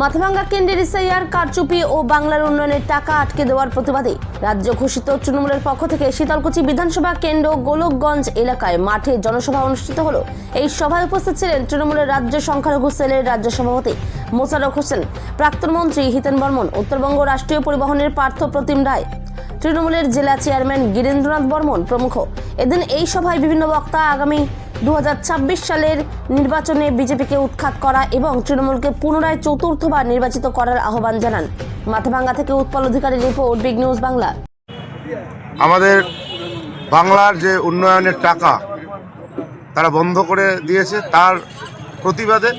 মাথাভাঙ্গা কেন্দ্রের এসআইআর, কারচুপি ও বাংলার উন্নয়নের টাকা আটকে দেওয়ার প্রতিবাদে রাজ্য ঘোষিত তৃণমূলের পক্ষ থেকে শীতলকুচি বিধানসভা কেন্দ্র গোলকগঞ্জ এলাকায় মাঠে জনসভা অনুষ্ঠিত হল। এই সভায় উপস্থিত ছিলেন তৃণমূলের রাজ্য সংখ্যালঘু সেলের রাজ্য সভাপতি মোশারফ হোসেন, প্রাক্তন মন্ত্রী হিতেন বর্মন, উত্তরবঙ্গ রাষ্ট্রীয় পরিবহনের পার্থ প্রতিম রায়, তৃণমূলের জেলা চেয়ারম্যান গিরেন্দ্রনাথ বর্মন প্রমুখ। এদিন এই সভায় বিভিন্ন বক্তা আগামী দু হাজার ছাব্বিশ সালের নির্বাচনে বিজেপিকে উৎখাত করা এবং তৃণমূলকে পুনরায় চতুর্থবার নির্বাচিত করার আহ্বান জানান। মাথাভাঙ্গা থেকে Utpal Adhikari report, big news Bangla. আমাদের বাংলার যে উন্নয়নের টাকা তারা বন্ধ করে দিয়েছে, তার প্রতিবাদে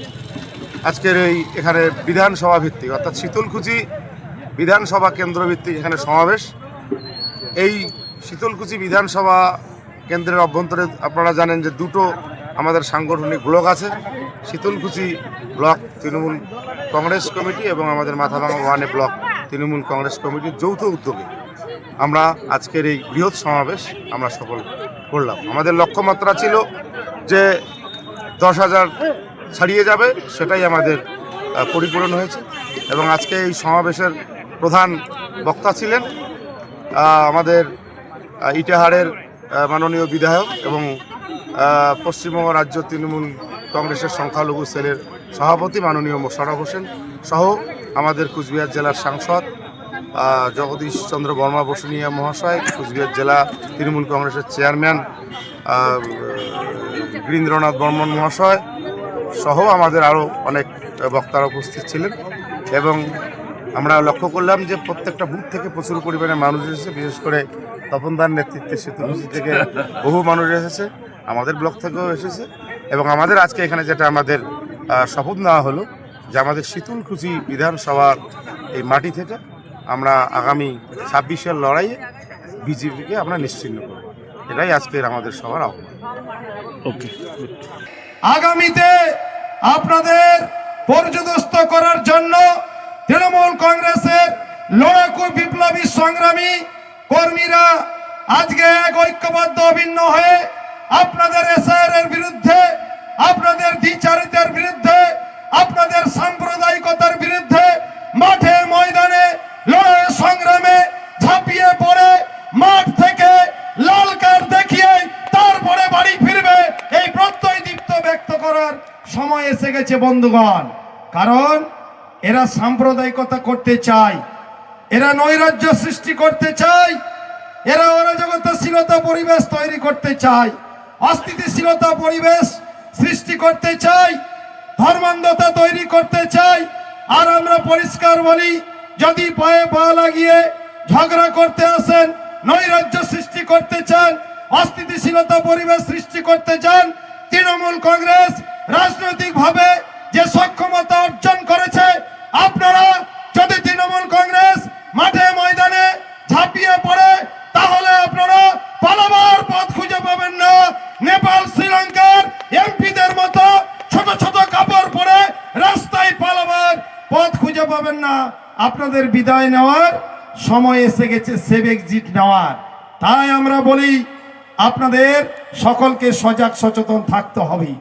আজকের এই এখানে বিধানসভা ভিত্তিক, অর্থাৎ শীতলকুচি বিধানসভা কেন্দ্র ভিত্তিক এখানে সমাবেশ। এই শীতলকুচি বিধানসভা কেন্দ্রের অভ্যন্তরে আপনারা জানেন যে দুটো আমাদের সাংগঠনিক ব্লক আছে, শীতলকুচি ব্লক তৃণমূল কংগ্রেস কমিটি এবং আমাদের মাথাভাঙা ওয়ানে ব্লক তৃণমূল কংগ্রেস কমিটির যৌথ উদ্যোগে আমরা আজকের এই বৃহৎ সমাবেশ আমরা সফল করলাম। আমাদের লক্ষ্যমাত্রা ছিল যে দশ হাজার ছাড়িয়ে যাবে, সেটাই আমাদের পরিপূরণ হয়েছে এবং আজকে এই সমাবেশের প্রধান বক্তা ছিলেন আমাদের ইটাহারের মাননীয় বিধায়ক এবং পশ্চিমবঙ্গ রাজ্য তৃণমূল কংগ্রেসের সংখ্যালঘু সেলের সভাপতি মাননীয় মোশারফ হোসেন সহ আমাদের কুচবিহার জেলার সাংসদ জগদীশ চন্দ্র বর্মা বসুনিয়া মহাশয় কুচবিহার জেলা তৃণমূল কংগ্রেসের চেয়ারম্যান আহ, বর্মন মহাশয় সহ আমাদের আরও অনেক বক্তারা উপস্থিত ছিলেন এবং আমরা লক্ষ্য করলাম যে প্রত্যেকটা বুথ থেকে প্রচুর পরিমাণে মানুষ এসেছে বিশেষ করে তপনদার নেতৃত্বে সেতুকুচি থেকে বহু মানুষ এসেছে আমাদের ব্লক থেকেও এসেছে এবং আমাদের আজকে এখানে যেটা আমাদের শপথ নেওয়া হলো যে আমাদের শীতলকুচি বিধানসভার এই মাটি থেকে আমরা আগামী ছাব্বিশের লড়াইয়ে বিজেপিকে আমরা নিশ্চিন্ন করব। এটাই আজকের আমাদের সবার আহ্বান। ওকে আগামীতে আপনাদের পর্যদস্ত করার জন্য তৃণমূল কংগ্রেসের লড়াকু বিপ্লবী সংগ্রামী কর্মীরা আজকে এক ঐক্যবদ্ধ অভিন্ন হয়ে আপনাদের এসআর এর বিরুদ্ধে, আপনাদের দ্বিচারিতার বিরুদ্ধে, আপনাদের সাম্প্রদায়িকতার বিরুদ্ধে মাঠে ময়দানে লড়াই সংগ্রামে ঝাঁপিয়ে পড়ে, মাঠ থেকে লাল কার্ড দেখিয়ে তারপরে বাড়ি ফিরবে এই প্রত্যয় দীপ্ত ব্যক্ত করার সময় এসে গেছে বন্ধুগণ। কারণ এরা সাম্প্রদায়িকতা করতে চায়। এরা নৈরাজ্য সৃষ্টি করতে চায়। এরা অরাজকতাশীলতা পরিবেশ তৈরি করতে চায়। অস্থিতিশীলতা পরিবেশ সৃষ্টি করতে চায়। ধর্মান্ধতা তৈরি করতে চায়। আর আমরা পরিষ্কার বলি, যদি পায়ে পা লাগিয়ে ঝগড়া করতে আসেন, নৈরাজ্য সৃষ্টি করতে চান, অস্থিতিশীলতা পরিবেশ সৃষ্টি করতে চান, তৃণমূল কংগ্রেস রাজনৈতিকভাবে যে সক্ষমতা অর্জন আপনারা যদি তৃণমূল কংগ্রেস মাঠে ময়দানে ঝাঁপিয়ে পড়ে, তাহলে আপনারা পালাবার পথ খুঁজে পাবেন না। নেপাল, শ্রীলঙ্কার এমপিদের মতো ছোট ছোট কাপড় পরে রাস্তায় পালাবার পথ খুঁজে পাবেন না। আপনাদের বিদায় নেওয়ার সময় এসে গেছে, সেভ এক্সিট নেওয়ার। তাই আমরা বলি, আপনাদের সকলকে সজাগ সচেতন থাকতে হবে।